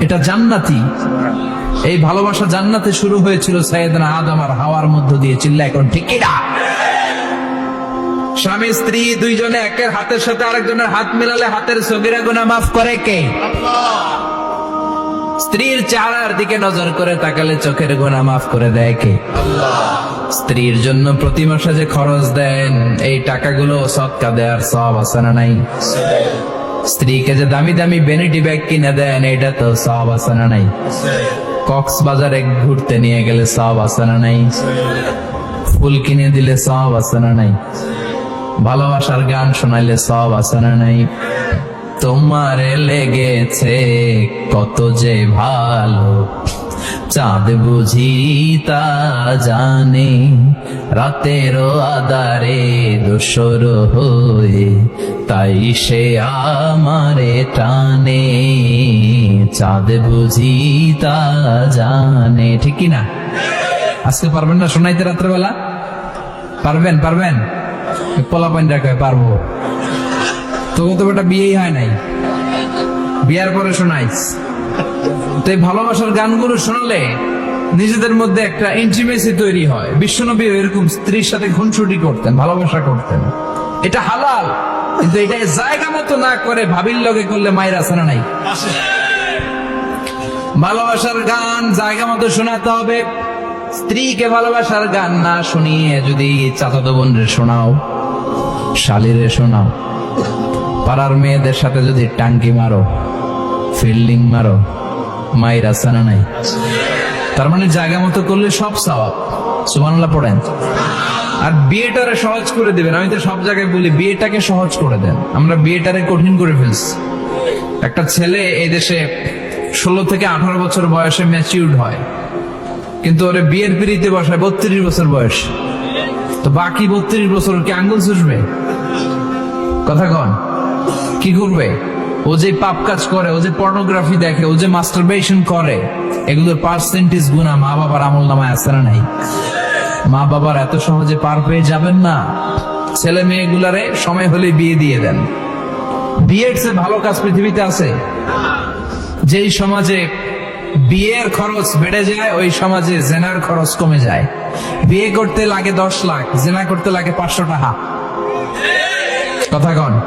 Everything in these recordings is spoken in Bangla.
এটা জান্নাতি। এই ভালোবাসা জান্নাতে শুরু হয়েছিল সাইয়েদনা আদম আর হাওয়ার মধ্য দিয়ে চিল্লা এখন ঠিক কিনা? স্বামী, স্ত্রী, দুইজনে একের হাতের সাথে আরেকজনের হাত মিলালে হাতের সগিরা গুনা মাফ করে কে? স্ত্রীর চেহারার দিকে নজর করে তাকালে চোখের গোনা মাফ করে দেয় কে? স্ত্রীর জন্য প্রতি মাসে যে খরচ দেন, এই টাকাগুলো সৎকা দেওয়ার সব আছে না নাই? স্ত্রীকে যে দামি দামি বেনিটি ব্যাগ কিনে দেন এটা তো সব আছে না নাই? কক্সবাজারে ঘুরতে নিয়ে গেলে সব আছে না নাই? ফুল কিনে দিলে সব আছে না নাই? ভালোবাসার গান শোনাইলে সব আছে না নাই? তোমারে লেগেছে কত যে ভালো, চাঁদ বুঝি তা জানে। রাতেরও আদারে দোসর হয়ে, তাই সে আমারে টানে। চাঁদ বুঝি তা জানে, ঠিক না আজকে পারবেন না শোনাইতে রাত্রেবেলা? পারবেন পারবেন? পোলা পাইন রাখবে পারব। তোকে তো বেটা বিয়েই হয় নাই। বিয়ার পরে শোনাইস। তো এই ভালোবাসার গানগুলো শোনালে নিজেদের মধ্যে একটা ইন্টিমেসি তৈরি হয়। বিশ্বনবী এরকম স্ত্রীর সাথে খুনসুটি করতেন, ভালোবাসা করতেন। এটা হালাল, কিন্তু এটা জায়গা মতো না করে ভাবির লগে করলে মায়ের আসে নাই? ভালোবাসার গান জায়গা মতো শোনাতে হবে। স্ত্রীকে ভালোবাসার গান না শুনিয়ে যদি চাচাতো বোনরে শোনাও, শালিরে শোনাও, পাড়ার মেয়েদের সাথে যদি টাঙ্কি মারো, ফিল্ডিং মারো, মায়ের আসানা নাই? তার মানে জায়গা মতো করলে সব সওয়াব। সুবহানাল্লাহ পড়েন। আর বিয়েটারে সহজ করে দেবেন। আমি তো সব জায়গায় বলি, বিয়েটাকে সহজ করে দেন। আমরা বিয়েটারে কঠিন করে ফেলছি। একটা ছেলে এই দেশে ষোলো থেকে আঠারো বছর বয়সে ম্যাচিউর্ড হয়। কিন্তু ওরে বিয়ের পিড়িতে বসায় বত্রিশ বছর বয়স। তো বাকি বত্রিশ বছর কি আঙ্গুল চুষবে? কথা কন। কি করবে? ও যে পাপ কাজ করে, ও যে পর্নোগ্রাফি দেখে, ও যে মাস্টারবেশন করে, এগুলোর পার্সেন্টেজ গুণা মা বাবার আমল নামায় আসে না নাই? মা বাবার এত সহজে পার পেয়ে যাবেন না। ছেলে মেয়েগুলারে সময় হলে বিয়ে দিয়ে দেন। বিয়ের চেয়ে ভালো কাজ পৃথিবীতে আছে। যেই সমাজে বিয়ের খরচ বেড়ে যায়, ওই সমাজে জেনার খরচ কমে যায়। বিয়ে করতে লাগে দশ লাখ, জেনা করতে লাগে পাঁচশো টাকা। কথা কন।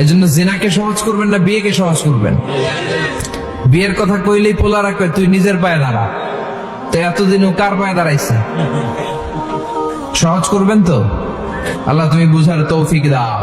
এই জন্য জেনাকে সহজ করবেন না, বিয়েকে সহজ করবেন। বিয়ের কথা কইলেই পোলা রাখবে তুই নিজের পায়ে দাঁড়া। তো এতদিন কার পায়ে দাঁড়াইছে? সহজ করবেন তো? আল্লাহ তুমি বুঝার তৌফিক দাও।